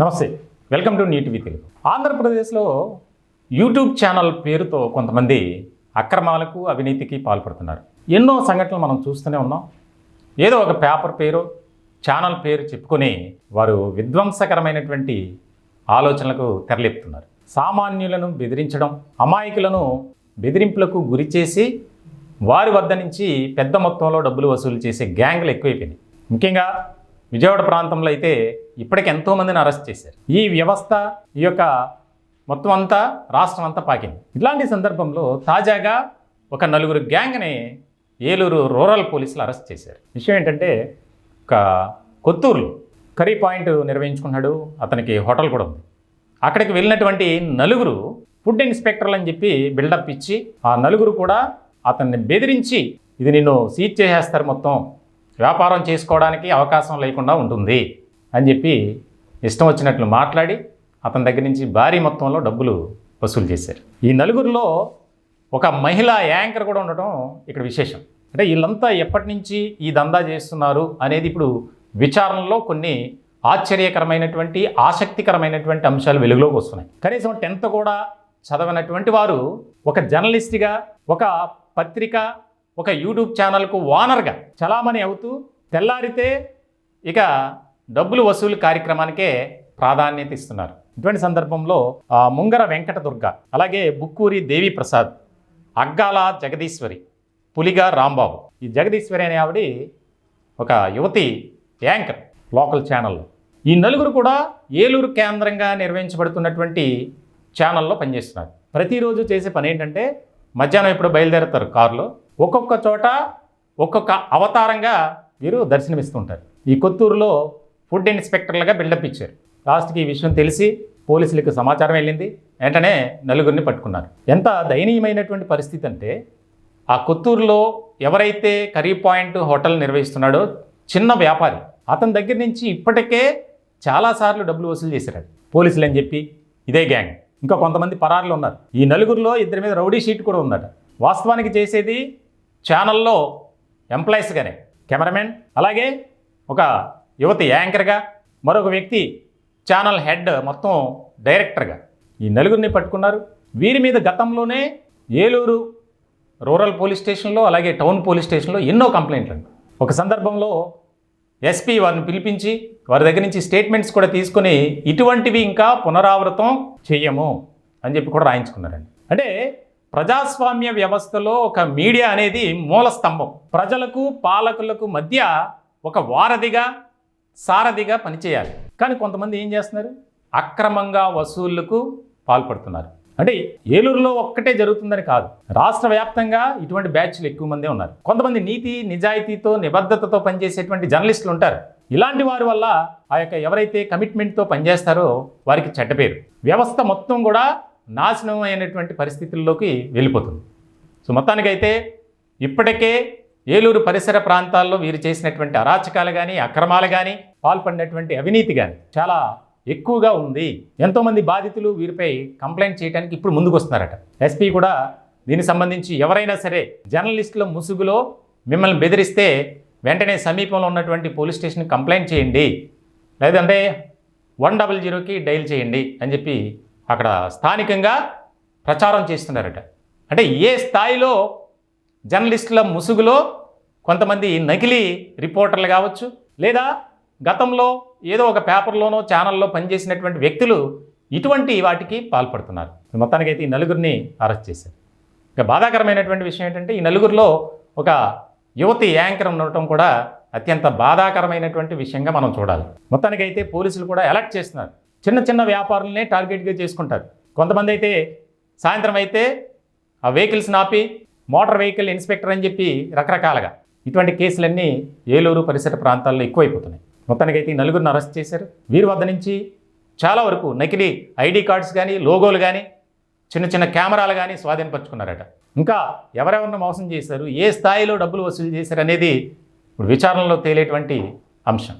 నమస్తే. Welcome to నీటివి తెలుగు. ఆంధ్రప్రదేశ్లో యూట్యూబ్ ఛానల్ పేరుతో కొంతమంది అక్రమాలకు అవినీతికి పాల్పడుతున్నారు. ఎన్నో సంఘటనలు మనం చూస్తూనే ఉన్నాం. ఏదో ఒక పేపర్ పేరు ఛానల్ పేరు చెప్పుకొని వారు విధ్వంసకరమైనటువంటి ఆలోచనలకు తెరలేపుతున్నారు. సామాన్యులను బెదిరించడం అమాయకులను బెదిరింపులకు గురి చేసి వారి వద్ద నుంచి పెద్ద మొత్తంలో డబ్బులు వసూలు చేసే గ్యాంగ్లు ఎక్కువైపోయినాయి. ముఖ్యంగా విజయవాడ ప్రాంతంలో అయితే ఇప్పటికి ఎంతోమందిని అరెస్ట్ చేశారు. ఈ వ్యవస్థ ఈ యొక్క మొత్తం అంతా రాష్ట్రం అంతా పాకింది. ఇలాంటి సందర్భంలో తాజాగా ఒక నలుగురు గ్యాంగ్ని ఏలూరు రూరల్ పోలీసులు అరెస్ట్ చేశారు. విషయం ఏంటంటే ఒక కొత్తూరులో కర్రీ పాయింట్ నిర్వహించుకున్నాడు అతనికి హోటల్ కూడా ఉంది. అక్కడికి వెళ్ళినటువంటి నలుగురు ఫుడ్ ఇన్స్పెక్టర్లు అని చెప్పి బిల్డప్ ఇచ్చి ఆ నలుగురు కూడా అతన్ని బెదిరించి ఇది నిన్ను సీజ్ చేసేస్తారు మొత్తం. వ్యాపారం చేసుకోవడానికి అవకాశం లేకుండా ఉంటుంది అని చెప్పి ఇష్టం వచ్చినట్లు మాట్లాడి అతని దగ్గర నుంచి భారీ మొత్తంలో డబ్బులు వసూలు చేశారు. ఈ నలుగురిలో ఒక మహిళా యాంకర్ కూడా ఉండటం ఇక్కడ విశేషం. అంటే వీళ్ళంతా ఎప్పటి నుంచి ఈ దందా చేస్తున్నారు అనేది ఇప్పుడు విచారణలో కొన్ని ఆశ్చర్యకరమైనటువంటి ఆసక్తికరమైనటువంటి అంశాలు వెలుగులోకి వస్తున్నాయి. కనీసం టెన్త్ కూడా చదవనటువంటి వారు ఒక జర్నలిస్ట్గా ఒక పత్రిక ఒక యూట్యూబ్ ఛానల్కు ఓనర్గా చలామణి అవుతూ తెల్లారితే ఇక డబ్బులు వసూలు కార్యక్రమానికే ప్రాధాన్యత ఇస్తున్నారు. ఇటువంటి సందర్భంలో ముంగర వెంకట దుర్గ అలాగే బుక్కూరి దేవి ప్రసాద్ అగ్గాల జగదీశ్వరి పులిగా రాంబాబు. ఈ జగదీశ్వరి అనే ఆవిడ ఒక యువతి యాంకర్ లోకల్ ఛానల్లో. ఈ నలుగురు కూడా ఏలూరు కేంద్రంగా నిర్వహించబడుతున్నటువంటి ఛానల్లో పనిచేస్తున్నారు. ప్రతిరోజు చేసే పని ఏంటంటే మధ్యాహ్నం ఇప్పుడు బయలుదేరుతారు కారులో ఒక్కొక్క చోట ఒక్కొక్క అవతారంగా వీరు దర్శనమిస్తుంటారు. ఈ కొత్తూరులో ఫుడ్ ఇన్స్పెక్టర్లుగా బిల్డప్ ఇచ్చారు. లాస్ట్కి ఈ విషయం తెలిసి పోలీసులకు సమాచారం వెళ్ళింది. వెంటనే నలుగురిని పట్టుకున్నారు. ఎంత దయనీయమైనటువంటి పరిస్థితి అంటే ఆ కొత్తూరులో ఎవరైతే కర్రీ పాయింట్ హోటల్ నిర్వహిస్తున్నాడో చిన్న వ్యాపారి అతని దగ్గర నుంచి ఇప్పటికే చాలాసార్లు డబ్బులు వసూలు చేశారు పోలీసులు అని చెప్పి ఇదే గ్యాంగ్. ఇంకా కొంతమంది పరారులు ఉన్నారు. ఈ నలుగురిలో ఇద్దరి మీద రౌడీ షీట్ కూడా ఉందట. వాస్తవానికి చేసేది ఛానల్లో ఎంప్లాయీస్గానే కెమెరామెన్ అలాగే ఒక యువతి యాంకర్గా మరొక వ్యక్తి ఛానల్ హెడ్ మొత్తం డైరెక్టర్గా. ఈ నలుగురిని పట్టుకున్నారు. వీరి మీద గతంలోనే ఏలూరు రూరల్ పోలీస్ స్టేషన్లో అలాగే టౌన్ పోలీస్ స్టేషన్లో ఎన్నో కంప్లైంట్లు అండి ఒక సందర్భంలో ఎస్పీ వారిని పిలిపించి వారి దగ్గర నుంచి స్టేట్మెంట్స్ కూడా తీసుకొని ఇటువంటివి ఇంకా పునరావృతం చేయము అని చెప్పి కూడా రాయించుకున్నారండి. అంటే ప్రజాస్వామ్య వ్యవస్థలో ఒక మీడియా అనేది మూల స్తంభం. ప్రజలకు పాలకులకు మధ్య ఒక వారధిగా సారథిగా పనిచేయాలి. కానీ కొంతమంది ఏం చేస్తున్నారు? అక్రమంగా వసూళ్ళకు పాల్పడుతున్నారు. అంటే ఏలూరులో ఒక్కటే జరుగుతుందని కాదు. రాష్ట్ర వ్యాప్తంగా ఇటువంటి బ్యాచ్లు ఎక్కువ మందే ఉన్నారు. కొంతమంది నీతి నిజాయితీతో నిబద్ధతతో పనిచేసేటువంటి జర్నలిస్టులు ఉంటారు. ఇలాంటి వారి వల్ల ఆ యొక్క ఎవరైతే కమిట్మెంట్తో పనిచేస్తారో వారికి చెడ్డ పేరు. వ్యవస్థ మొత్తం కూడా నాశనం అయినటువంటి పరిస్థితుల్లోకి వెళ్ళిపోతుంది. సో మొత్తానికైతే ఇప్పటికే ఏలూరు పరిసర ప్రాంతాల్లో వీరు చేసినటువంటి అరాచకాలు కానీ అక్రమాలు కానీ పాల్పడినటువంటి అవినీతి కానీ చాలా ఎక్కువగా ఉంది. ఎంతోమంది బాధితులు వీరిపై కంప్లైంట్ చేయడానికి ఇప్పుడు ముందుకు వస్తున్నారట ఎస్పీ కూడా దీనికి సంబంధించి ఎవరైనా సరే జర్నలిస్టుల ముసుగులో మిమ్మల్ని బెదిరిస్తే వెంటనే సమీపంలో ఉన్నటువంటి పోలీస్ స్టేషన్కి కంప్లైంట్ చేయండి. లేదంటే వన్ డబల్ జీరోకి డైల్ చేయండి అని చెప్పి అక్కడ స్థానికంగా ప్రచారం చేస్తున్నారట. అంటే ఏ స్థాయిలో జర్నలిస్టుల ముసుగులో కొంతమంది నకిలీ రిపోర్టర్లు కావచ్చు లేదా గతంలో ఏదో ఒక పేపర్లోనో ఛానల్లో పనిచేసినటువంటి వ్యక్తులు ఇటువంటి వాటికి పాల్పడుతున్నారు. మొత్తానికైతే ఈ నలుగురిని అరెస్ట్ చేశారు. ఇక బాధాకరమైనటువంటి విషయం ఏంటంటే ఈ నలుగురిలో ఒక యువతి యాంకర్ ఉండటం కూడా అత్యంత బాధాకరమైనటువంటి విషయంగా మనం చూడాలి. మొత్తానికైతే పోలీసులు కూడా అలర్ట్ చేస్తున్నారు. చిన్న చిన్న వ్యాపారులనే టార్గెట్గా చేసుకుంటారు. కొంతమంది అయితే సాయంత్రం అయితే ఆ వెహికల్స్ ఆపి మోటార్ వెహికల్ ఇన్స్పెక్టర్ అని చెప్పి రకరకాలుగా ఇటువంటి కేసులన్నీ ఏలూరు పరిసర ప్రాంతాల్లో ఎక్కువైపోతున్నాయి. మొత్తానికైతే ఈ నలుగురిని అరెస్ట్ చేశారు. వీరి వద్ద నుంచి చాలా వరకు నకిలీ ఐడి కార్డ్స్ కానీ లోగోలు కానీ చిన్న చిన్న కెమెరాలు కానీ స్వాధీనపరుచుకున్నారట. ఇంకా ఎవరెవరిని మోసం చేశారు ఏ స్థాయిలో డబ్బులు వసూలు చేశారు అనేది ఇప్పుడు విచారణలో తేలేటువంటి అంశం.